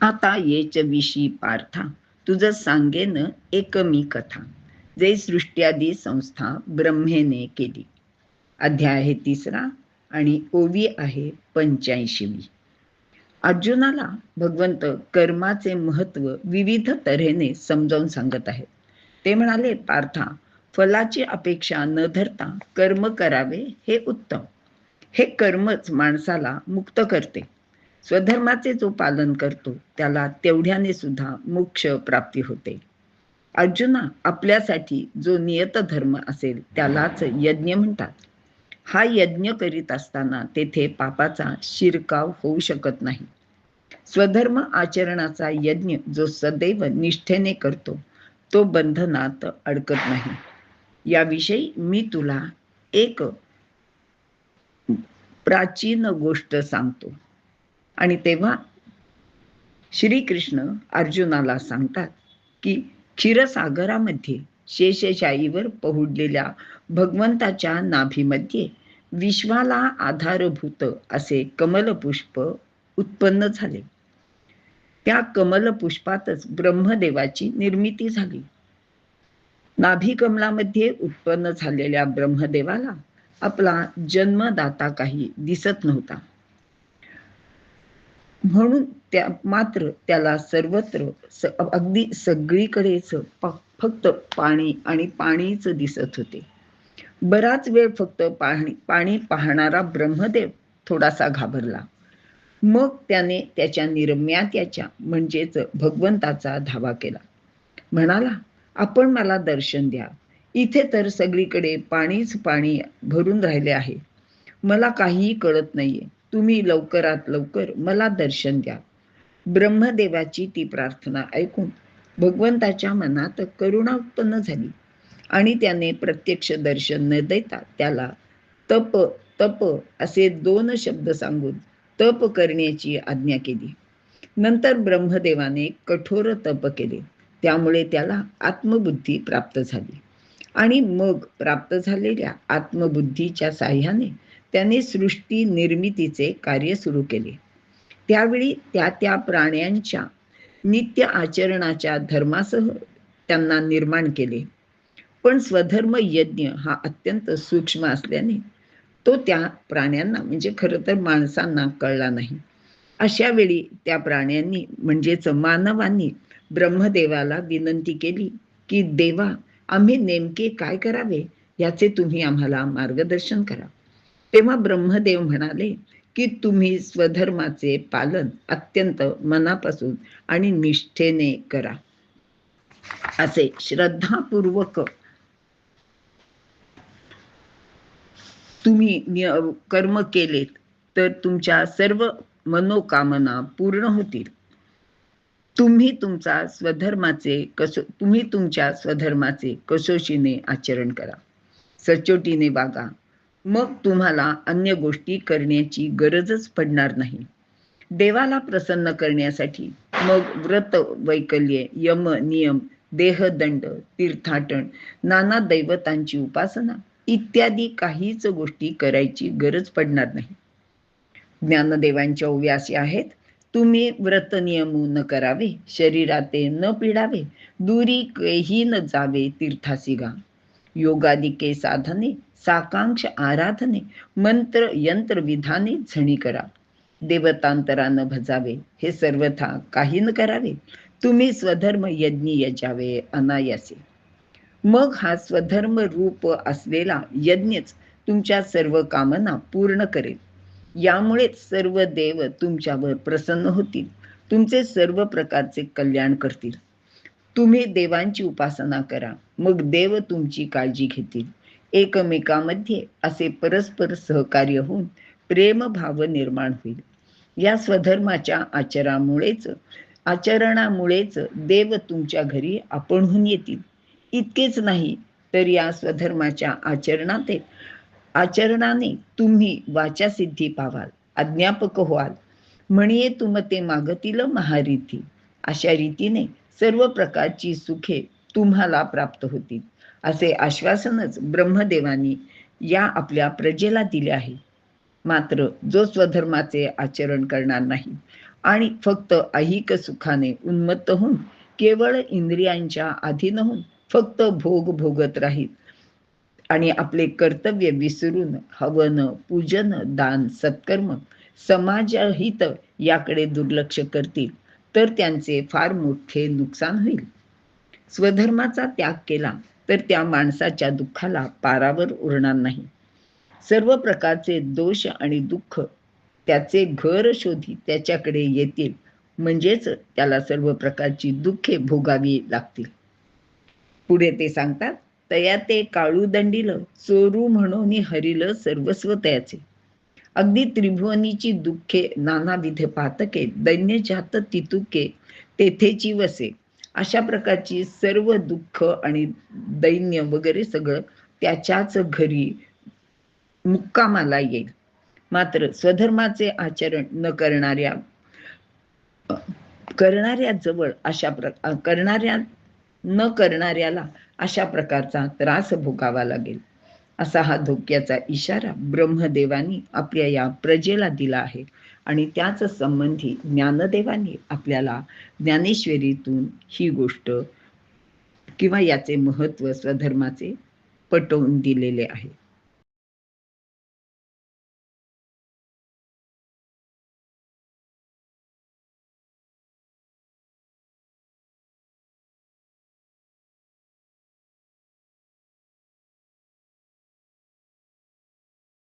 आता येच विशी पार्था. तुझं सांगेन एकमी कथा. जे सृष्ट्यादी संस्था ब्रह्मेने केली. अध्याय आहे तिसरा आणि ओवी आहे पंच्याऐंशीवी. अर्जुनाला भगवंत कर्माचे महत्त्व विविध तऱ्हेने समजावून सांगत आहेत. ते म्हणाले पार्था फलाची अपेक्षा न धरता कर्म करावे हे उत्तम. हे कर्मच माणसाला मुक्त करते. स्वधर्माचे जो पालन करतो त्याला तेवढ्याने सुद्धा मोक्ष प्राप्ती होते. अर्जुना आपल्यासाठी जो नियत धर्म असेल त्यालाच यज्ञ म्हणतात. हा यज्ञ करीत असताना तेथे पापाचा शिरकाव होऊ शकत नाही. स्वधर्म आचरणाचा यज्ञ जो सदैव निष्ठेने करतो तो बंधनात अडकत नाही. याविषयी मी तुला एक प्राचीन गोष्ट सांगतो. आणि तेव्हा श्रीकृष्ण अर्जुनाला सांगतात की क्षीरसागरामध्ये शेषशाईवर पहुडलेल्या भगवंताच्या नाभीमध्ये विश्वाला आधारभूत असे कमलपुष्प उत्पन्न झाले. त्या कमलपुष्पातच ब्रह्मदेवाची निर्मिती झाली. नाभी कमलामध्ये उत्पन्न झालेल्या ब्रह्मदेवाला आपला जन्मदाता काही दिसत नव्हता. म्हणून त्या मात्र त्याला सर्वत्र अगदी सगळीकडेच फक्त पाणी आणि पाणीच दिसत होते. बराच वेळ फक्त पाणी पाणी पाहणारा ब्रह्मदेव थोडासा घाबरला. मग त्याने त्याच्या निर्म्यात्याच्या म्हणजेच भगवंताचा धावा केला. म्हणाला आपण मला दर्शन द्या. इथे तर सगळीकडे पाणीच पाणी भरून राहिले आहे. मला काहीही कळत नाहीये. तुम्ही लवकरात लवकर मला दर्शन द्या. ब्रह्मदेवाची ती प्रार्थना ऐकून भगवंताच्या मनात करुणा उत्पन्न झाली. आणि त्याने प्रत्यक्ष दर्शन न देता त्याला तप तप असे दोन शब्द सांगून तप करण्याची आज्ञा केली. नंतर ब्रह्मदेवाने कठोर तप केले. त्यामुळे त्याला आत्मबुद्धी प्राप्त झाली. आणि मग प्राप्त झालेल्या आत्मबुद्धीच्या साह्याने त्याने सृष्टी निर्मितीचे कार्य सुरू केले. त्यावेळी त्या त्या प्राण्यांच्या नित्य आचरणाच्या धर्मासह त्यांना निर्माण केले. पण स्वधर्म यज्ञ हा अत्यंत सूक्ष्म असल्याने तो त्या प्राण्यांना म्हणजे खरं तर माणसांना कळला नाही. अशा वेळी त्या प्राण्यांनी म्हणजेच मानवांनी ब्रह्मदेवाला विनंती केली की देवा आम्ही नेमके काय करावे? याचे तुम्ही आम्हाला मार्गदर्शन करा. तेव्हा ब्रह्मदेव म्हणाले की तुम्ही स्वधर्माचे पालन अत्यंत मनापासून आणि निष्ठेने करा. असे श्रद्धापूर्वक तुम्ही कर्म केलेत तर तुमच्या सर्व मनोकामना पूर्ण होतील. तुम्ही तुमचा स्वधर्माचे कसो तुम्ही तुमच्या स्वधर्माचे कसोशीने आचरण करा. सचोटीने वागा. मग तुम्हाला अन्य गोष्टी करण्याची गरजच पडणार नाही. देवाला प्रसन्न करण्यासाठी मग व्रत वैकल्य यम नियम देहदंड तीर्थाटन नाना दैवतांची उपासना इत्यादी काहीच गोष्टी करायची गरज पडणार नाही. ज्ञानदेवांच्या उव्यासी आहेत. तुम्ही व्रत नियमून करावे शरीराते न पिडावे दुरी केही न जावे तीर्थासिगा योगादिके साधने साकांक्ष आराधने मंत्र यंत्र विधाने झणी करा. देवतांतरानं भजावे हे सर्वथा काही न करावे. तुम्ही स्वधर्म यज्ञ यजावे अनायासे. मग हा स्वधर्म रूप असलेला यज्ञच तुमच्या सर्व कामना पूर्ण करेल. यामुळेच सर्व देव तुमच्यावर प्रसन्न होतील. तुमचे सर्व प्रकारचे कल्याण करतील. तुम्ही देवांची उपासना करा. मग देव तुमची काळजी घेतील. एकमेकामध्ये असे परस्पर सहकार्य होऊन प्रेमभाव निर्माण होईल. या स्वधर्माच्या आचरामुळेच आचरणामुळेच देव तुमच्या घरी आपणहून येतील. इतकेच नाही तर या स्वधर्माच्या आचरणात आचरणाने तुम्ही वाचासिद्धी पावाल अज्ञापक व्हाल. म्हणिये तुम ते मागतील महारीती. अशा रीतीने सर्व प्रकारची सुखे तुम्हाला प्राप्त होतील. असे आश्वासनच ब्रह्मदेवानी या आपल्या प्रजेला दिले आहे. मात्र जो स्वधर्माचे आचरण करणार नाही आणि फक्त ऐहिक सुखाने उन्मत्त होऊन केवळ इंद्रियांच्या अधीन होऊन फक्त भोग भोगत राहील आणि आपले कर्तव्य विसरून हवन पूजन दान सत्कर्म समाजहित याकडे दुर्लक्ष करतील तर त्यांचे फार मोठे नुकसान होईल. स्वधर्माचा त्याग केला. तर त्या माणसाच्या दुःखाला पारावर उरणार नाही. सर्व प्रकारचे दोष आणि दुःख त्याचे घर शोधी त्याच्याकडे येतील. म्हणजेच त्याला सर्व प्रकारची दुःखे भोगावी लागतील. पुढे ते सांगतात तया ते काळू दंडील चोरू म्हणून हरिल सर्वस्व तयाचे. अगदी त्रिभुवनीची दुःखे नानाविध पातके दैन्य जात तितुके तेथेची वसे. अशा प्रकारची सर्व दुःख आणि दैन्य वगैरे सगळं त्याच्याच घरी मुक्कामाला येईल. मात्र स्वधर्माचे आचरण न करणाऱ्या करणाऱ्या जवळ अशा प्र करणाऱ्या न करणाऱ्याला अशा प्रकारचा त्रास भोगावा लागेल. असा हा धोक्याचा इशारा ब्रह्मदेवानी आपल्या या प्रजेला दिला आहे. आणि त्याच संबंधी ज्ञानदेवांनी आपल्याला ज्ञानेश्वरीतून ही गोष्ट किंवा याचे महत्त्व स्वधर्माचे पटवून दिलेले आहे.